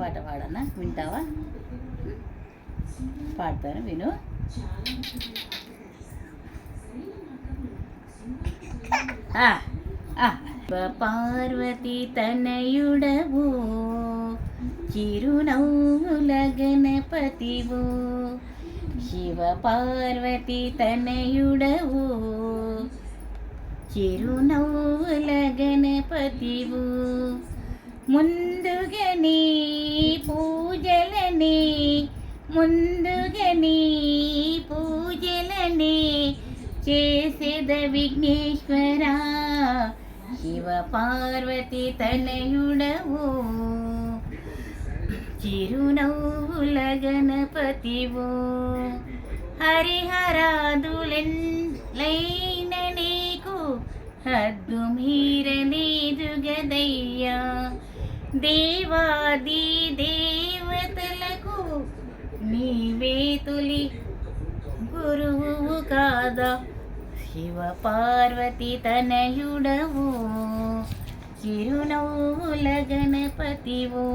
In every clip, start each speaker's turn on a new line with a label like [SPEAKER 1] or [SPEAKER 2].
[SPEAKER 1] పాట పాడనా? వింటావా? పాడతాను విను. ఆ, ఆ. పార్వతి తనయుడవు చిరునవ్వుల గణపతివు శివ పార్వతి తనయుడవు చిరునవ్వుల గణపతివు ముందుగని పూజలని ముందుగని పూజలని చేసేద విఘ్నేశ్వర. శివ పార్వతి తనయుడవు. చిరునవ్వుల గణపతివు హరిహరాదులెన్లైన నీకు హద్దు దేవాది దేవతలకు నీవే తొలి గురువు కాదా. శివ పార్వతి తనయుడవు చిరునవ్వుల గణపతివు.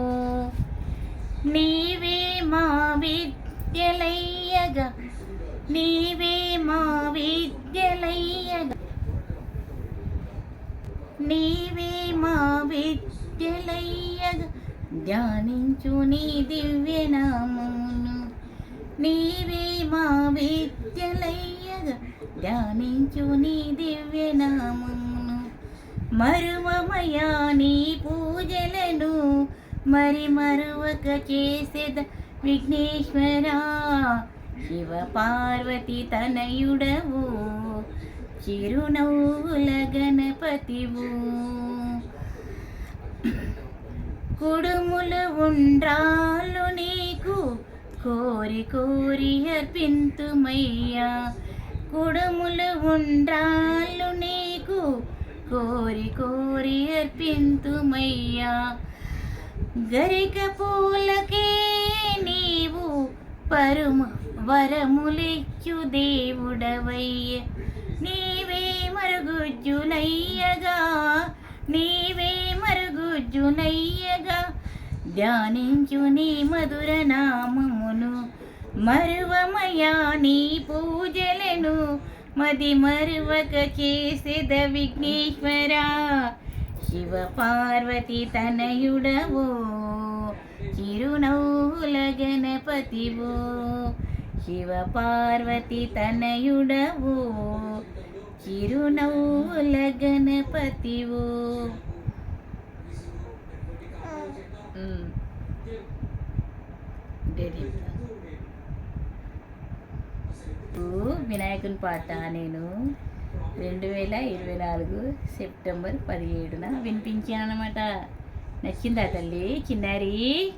[SPEAKER 1] నీవే మా విద్యలయ్యగా నీవే మా విద్యలయ్యగా. నీవే మా విద్య విద్యలయ్యగా ధ్యానించు నీ దివ్యనామమును. నీవే మా విద్యలయ్యగా. ధ్యానించు నీ దివ్యనామమును. మరువమయా నీ పూజలను మరి మరువక చేసేద విఘ్నేశ్వరా. శివ పార్వతి తనయుడవు. చిరునవ్వుల గణపతివు. కుడుములు ఉండ్రాలు నీకు. కోరి కోరి అర్పింతుమయ్యా. కుడుములు ఉండ్రాలు నీకు. కోరి కోరి అర్పింతుమయ్యా. గరిక పూలకే నీవు పరుమ వరములిచ్చు దేవుడవయ్య. నీవే మరుగుజ్జులయ్యగా. ధ్యానించునయ్యగా ధ్యానించు నీ మధుర నామమును. మరువమయా నీ పూజలను మది మరువక చేసేద విఘ్నేశ్వర. శివ పార్వతి తనయుడవో చిరునవ్వుల గణపతివో. శివ పార్వతి తనయుడవో చిరునవ్వుల గణపతివో. వినాయకుని పాట నేను. రెండు వేల ఇరవై నాలుగు సెప్టెంబర్ పదిహేడున వినిపించాను అనమాట నచ్చిందా తల్లి? చిన్నారి?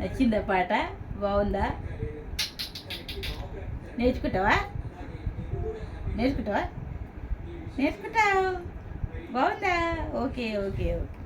[SPEAKER 1] నచ్చిందా పాట? బాగుందా? నేర్చుకుంటావా? నేర్చుకుంటావా? నేర్చుకుంటావు. బాగుందా ఓకే ఓకే ఓకే